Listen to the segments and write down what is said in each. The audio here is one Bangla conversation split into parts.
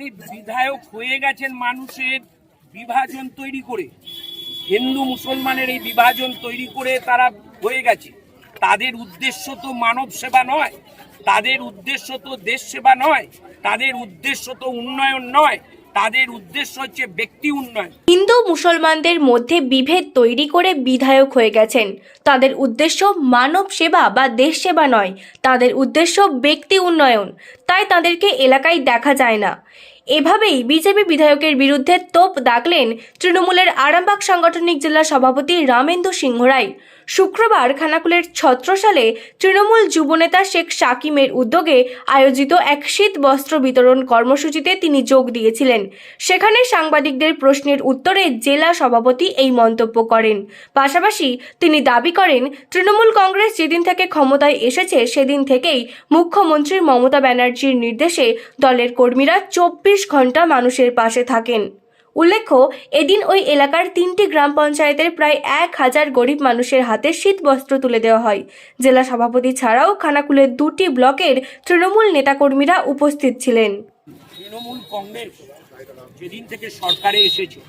আরে বিধায়ক হয়ে গেছেন মানুষের বিভাজন তৈরি করে। হিন্দু মুসলমানের এই বিভাজন তৈরি করে তারা হয়ে গেছে। তাদের উদ্দেশ্য তো মানব সেবা নয়, তাদের উদ্দেশ্য তো দেশ সেবা নয়, তাদের উদ্দেশ্য তো উন্নয়ন নয়, তাদের উদ্দেশ্য হচ্ছে ব্যক্তি উন্নয়ন। মুসলমানদের মধ্যে বিভেদ তৈরি করে বিধায়ক হয়ে গেছেন। তাদের উদ্দেশ্য মানব সেবা বা দেশ সেবা নয়, তাদের উদ্দেশ্য ব্যক্তি উন্নয়ন। তাই তাদেরকে এলাকায় দেখা যায় না। এভাবেই বিজেপি বিধায়কের বিরুদ্ধে তোপ দাগলেন তৃণমূলের আরামবাগ সাংগঠনিক জেলা সভাপতি রামেন্দু সিংহ রায়। শুক্রবার খানাকুলের ছত্রসালে তৃণমূল যুবনেতা শেখ সাকিমের উদ্যোগে আয়োজিত এক শীত বস্ত্র বিতরণ কর্মসূচিতে তিনি যোগ দিয়েছিলেন। সেখানে সাংবাদিকদের প্রশ্নের উত্তরে জেলা সভাপতি এই মন্তব্য করেন। পাশাপাশি তিনি দাবি করেন, তৃণমূল কংগ্রেস যেদিন থেকে ক্ষমতায় এসেছে, সেদিন থেকেই মুখ্যমন্ত্রী মমতা ব্যানার্জির নির্দেশে দলের কর্মীরা চব্বিশ ঘণ্টা মানুষের পাশে থাকেন। উল্লেখ্য, এদিন ওই এলাকার তিনটি গ্রাম পঞ্চায়েতের প্রায় এক হাজার গরিব মানুষের হাতে শীত বস্ত্র তুলে দেওয়া হয়। জেলা সভাপতি ছাড়াও খানাকুলের দুটি ব্লকের তৃণমূল নেতাকর্মীরা উপস্থিত ছিলেন। তৃণমূল কংগ্রেস যেদিন থেকে সরকারে এসেছে,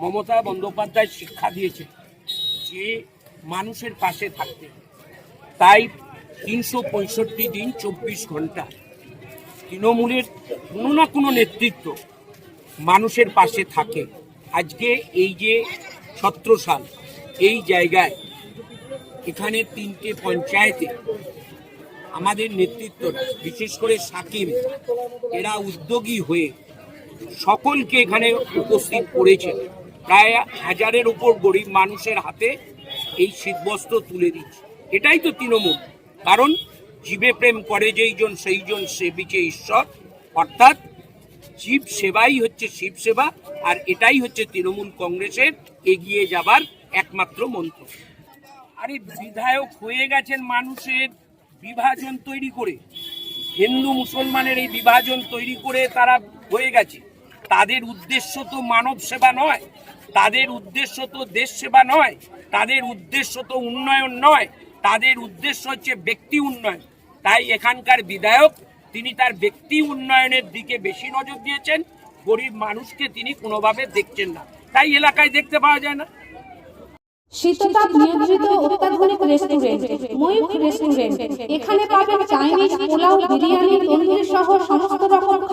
মমতা বন্দ্যোপাধ্যায় শিক্ষা দিয়েছে যে মানুষের পাশে থাকতে। তাই তিনশো পঁয়ষট্টি দিন, চব্বিশ ঘণ্টা। তৃণমূলের কোনো না কোনো নেতৃত্ব মানুষের পাশে থাকে। আজকে এই যে ছত্রসাল এই জায়গায় এখানে তিনটে পঞ্চায়েতে আমাদের নেতৃত্বরা, বিশেষ করে সাকিম এরা উদ্যোগী হয়ে সকলকে এখানে উপস্থিত করেছে। প্রায় হাজারের উপর গরিব মানুষের হাতে এই শীতবস্ত্র তুলে দিচ্ছে। এটাই তো তৃণমূল। কারণ, জীবে প্রেম করে যেইজন সেইজন সেবিছে ঈশ্বর। অর্থাৎ জীব সেবাই হচ্ছে শিব সেবা, আর এটাই হচ্ছে তৃণমূল কংগ্রেসের এগিয়ে যাবার একমাত্র মন্ত্র। আরে বিধায়ক হয়ে গেছেন মানুষের বিভাজন তৈরি করে। হিন্দু মুসলমানের এই বিভাজন তৈরি করে তারা হয়ে গেছে। তাদের উদ্দেশ্য তো মানব সেবা নয়, তাদের উদ্দেশ্য তো দেশ সেবা নয়, তাদের উদ্দেশ্য তো উন্নয়ন নয়, তাদের উদ্দেশ্য হচ্ছে ব্যক্তি উন্নয়ন। তাই এখানকার বিধায়ক তিনি তার ব্যক্তি উন্নয়নের দিকে বেশি নজর দিয়েছেন, গরিব মানুষকে তিনি কোনোভাবে দেখছেন না। তাই এলাকায় দেখতে পাওয়া যায় না। শীততাপ নিয়ন্ত্রিত অত্যাধুনিক রেস্টুরেন্ট ময়ূখ রেস্টুরেন্ট এখানে পাবেন চাইনিজ পোলাও, বিরিয়ানি, তন্দুরি সহ সমস্ত রকম